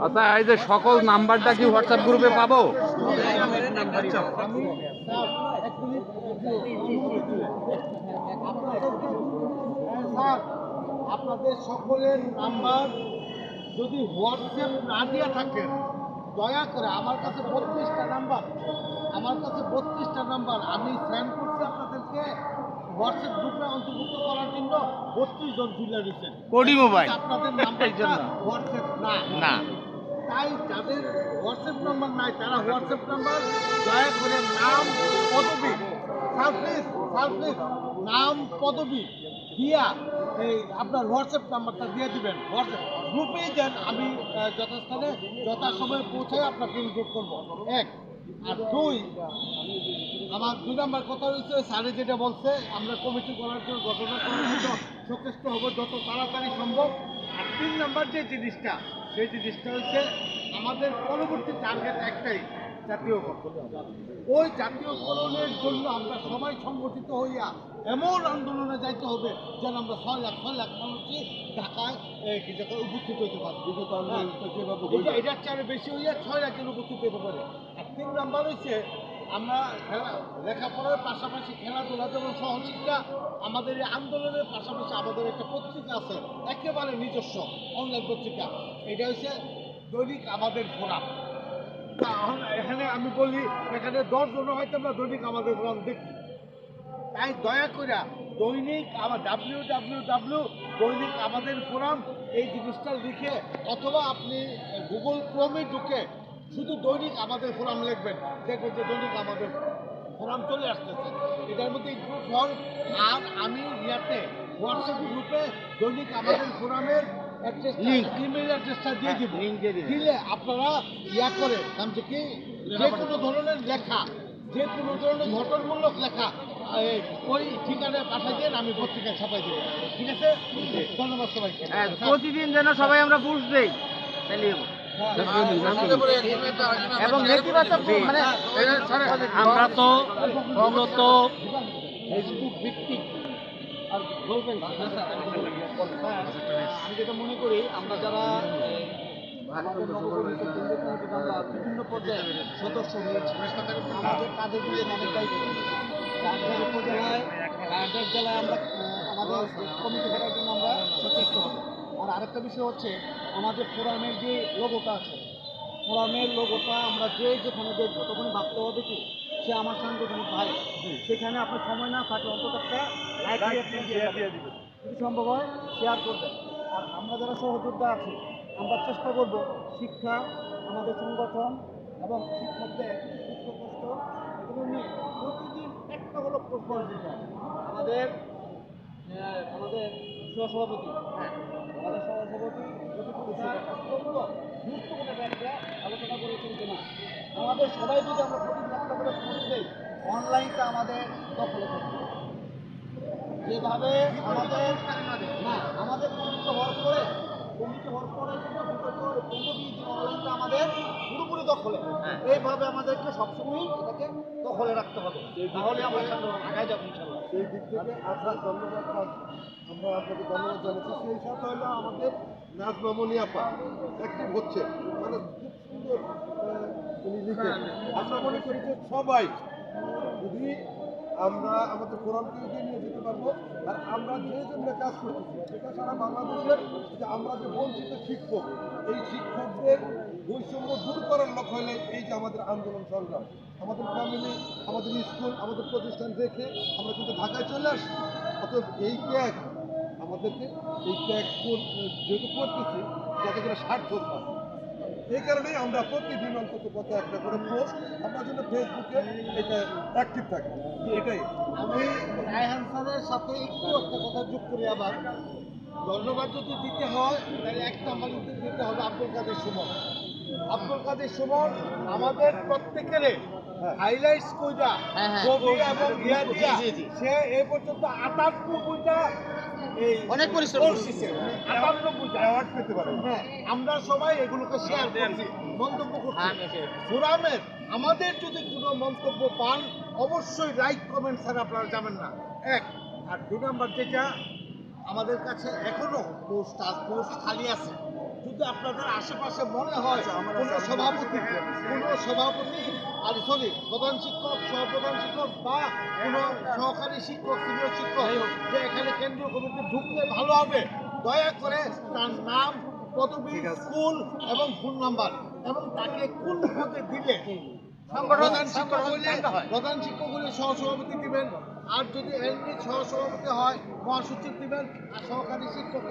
আচ্ছা সকল নাম্বারটা কি হোয়াটসঅ্যাপ গ্রুপে পাবো? আপনাদের সকলের নাম্বার যদি হোয়াটসঅ্যাপ না দিয়ে থাকেন দয়া করে আমার কাছে বত্রিশটা নাম্বার আমার কাছে বত্রিশটা নাম্বার। আমি সেন্ড করছি আপনাদেরকে হোয়াটসঅ্যাপ গ্রুপে অন্তর্ভুক্ত করার জন্য বত্রিশ জন তুলে দিচ্ছেন কোডি মোবাইল। আপনাদের। হোয়াটসঅ্যাপ না। না। তাই যাদের হোয়াটসঅ্যাপ নাম্বার নাই তারা হোয়াটসঅ্যাপ নাম্বার দয়া করে নাম পদবি সার্ভিস সার্ভিস নাম পদবি দিয়া এই আপনার হোয়াটসঅ্যাপ নাম্বারটা দিয়ে দিবেন। হোয়াটসঅ্যাপ গ্রুপেই দেন আমি যথাস্থানে যথাসময়ে পৌঁছে আপনাকে ইনক্লুড করব। এক, আর দুই, আমার দুই নাম্বার কথা হচ্ছে, স্যারে যেটা বলছে, আমরা কমিটি করার জন্য ঘটনা সচেষ্ট হব, যত তাড়াতাড়ি সম্ভব। আর তিন নাম্বার যে জিনিসটা, সেই জিনিসটা হচ্ছে, আমাদের পরবর্তী টার্গেট একটাই জাতীয়করণ ওই জাতীয়করণের জন্য আমরা সবাই সংগঠিত হইয়া এমন আন্দোলনে যাইতে হবে যেন আমরা ছয় লাখ ছয় লাখ মানুষই ঢাকায় উপস্থিত হইতে পারি। হ্যাঁ। এটার চেয়ে বেশি হইয়া ছয় লাখের উপস্থিত হতে পারে। আর তিন নাম্বার হচ্ছে আমরা খেলা লেখাপড়ার পাশাপাশি খেলাধুলা যেমন সহশিক্ষা আমাদের এই আন্দোলনের পাশাপাশি আমাদের একটা পত্রিকা আছে একেবারে নিজস্ব অনলাইন পত্রিকা। এটা হচ্ছে দৈনিক আমাদের ফোরাম। এখন এখানে আমি বলি, এখানে দশ জন হয়তো আমরা দৈনিক আমাদের ফোরাম দেখি তাই দয়া করে দৈনিক আমার ডাব্লিউ ডাব্লিউ ডাব্লিউ দৈনিক আমাদের ফোরাম এই জিনিসটা লিখে, অথবা আপনি গুগল ক্রোমে ঢুকে শুধু দৈনিক আমাদের ফোরাম লিখবেন দেখবেন যে দৈনিক আমাদের ফোরাম চলে আসতেছে এটার মধ্যে গ্রুপ হল আর আমি ইয়াতে হোয়াটসঅ্যাপ গ্রুপে দৈনিক আমাদের ফোরামের. ইমেল অ্যাড্রেসটা দিয়ে দিব link দিয়ে দিবেন। দিলে আপনারা ইয়া করে নাম যে কি যে কোনো ধরনের লেখা যে কোনো ধরনের ঘটনমূলক লেখা ওই ঠিকানায় পাঠিয়ে দিয়ে আমি পত্রিকায় ছাপাই দেবো ঠিক আছে ধন্যবাদ সবাইকে হ্যাঁ, প্রতিদিন যেন সবাই আমরা বুঝ দেই এবং নেতিবাচক মানে আমরা তো মূলত ফেসবুক ভিত্তিক আর বলবেন আমি যেটা মনে করি আমরা যারা বিভিন্ন পর্যায়ে সদস্য হয়েছি আমাদের কাজে দিয়ে অনেক দায়িত্ব উপজেলায় জেলায় আমরা আমাদের কমিটি করার জন্য আমরা সচেষ্ট হব আর আরেকটা বিষয় হচ্ছে আমাদের ফোরামের যে লোগোটা আছে ফোরামের লোগোটা আমরা যে যেখানে দেখব তখন ভাবতে হবে কি সে আমার সাংগঠনিক ভাই। সেখানে আপনার সময় না থাকলে অন্তত একটা যদি সম্ভব হয় শেয়ার করবেন। আর আমরা যারা সহযোদ্ধা আছি আমরা চেষ্টা করব শিক্ষা আমাদের সংগঠন এবং শিক্ষকদের কষ্ট এগুলো নিয়ে প্রতিদিন একটা হলো প্রশ্ন। আমাদের আমাদের সহসভাপতি আমাদের সহসভাপতি অত্যন্ত গুরুত্বপূর্ণ একটা আলোচনা করেছেন কিনা। আমাদের সবাই যদি আমরা প্রতিদিন একটা করে দেই অনলাইনটা আমাদের দখলে থাকবে যেভাবে আমাদের না আমাদের কমিটি হওয়ার পরে কমিটি হওয়ার পরে কিন্তু অনলাইনটা আমাদের পুরোপুরি দখলে এইভাবে আমাদেরকে সবসময় এটাকে দখলে রাখতে হবে। তাহলে আমরা আগায় যাব ইনশাল্লাহ সেই দিক থেকে আপনার ধন্যবাদ আমরা আপনাকে ধন্যবাদ জানাচ্ছি। সেই সাথে হলো আমাদের নাচ নাজমা মনিয়াপা অ্যাক্টিভ হচ্ছে। মানে খুব সুন্দর লিখেন আমরা মনে করি যে সবাই। যদি আমরা আমাদের ফোরামকে এগিয়ে নিয়ে যেতে পারব, আর আমরা যে জন্য কাজ করতেছি, সেটা সারা বাংলাদেশের যে আমরা যে বঞ্চিত শিক্ষক, এই শিক্ষকদের বৈষম্য দূর করার লক্ষ্য হলে এই যে আমাদের আন্দোলন সংগ্রাম, আমাদের ফ্যামিলি আমাদের স্কুল আমাদের প্রতিষ্ঠান রেখে আমরা কিন্তু ঢাকায় চলে আসি অতএব এই ত্যাগ আমাদেরকে, এই ত্যাগ যেহেতু করতেছি, যাতে করে সার্থক হয়। এই কারণেই আমরা প্রতিদিন অন্তত পথে একটা করে পোস্ট আমরা জন্য ফেসবুকে এটা অ্যাক্টিভ থাকি এটাই। আমি রায়হান স্যারের সাথে একটু একটা কথা যোগ করি আবার। ধন্যবাদ যদি দিতে হয় তাহলে এক নাম্বার দিতে হবে আব্দুল কাদের সুমন। আব্দুল কাদের সুমন আমাদের প্রত্যেকের হাইলাইটস হ্যাঁ, হ্যাঁ। এবং দিয়া জি, জি। সে এ পর্যন্ত আটানব্বইটা এই অনেক পরিশ্রম করছে। অ্যাওয়ার্ড পেতে পারে হ্যাঁ আমরা সবাই এগুলোকে শেয়ার করছি মন্তব্য হ্যাঁ, করছি ফোরামের আমাদের যদি কোনো মন্তব্য পান অবশ্যই লাইক কমেন্ট ছাড়া আপনারা যাবেন না। এক আর দু নাম্বার যেটা আমাদের কাছে এখনও পোস্ট পোস্ট খালি আছে। যদি আপনাদের আশেপাশে মনে হয় কোনো সভাপতি কোনো সভাপতি আর সরি প্রধান শিক্ষক সহপ্রধান শিক্ষক বা কোনো সহকারী শিক্ষক সিনিয়র শিক্ষক যে এখানে কেন্দ্রীয় কমিটি ঢুকলে ভালো হবে দয়া করে তার নাম পদবি স্কুল এবং ফোন নাম্বার এবং তাকে কোন পদে দিলে প্রধান শিক্ষক হইলে প্রধান শিক্ষক হলে সহসভাপতি দিবেন আর যদি এমনি সহসভাপতি হয় মহাসচিব দিবেন আর সহকারী শিক্ষক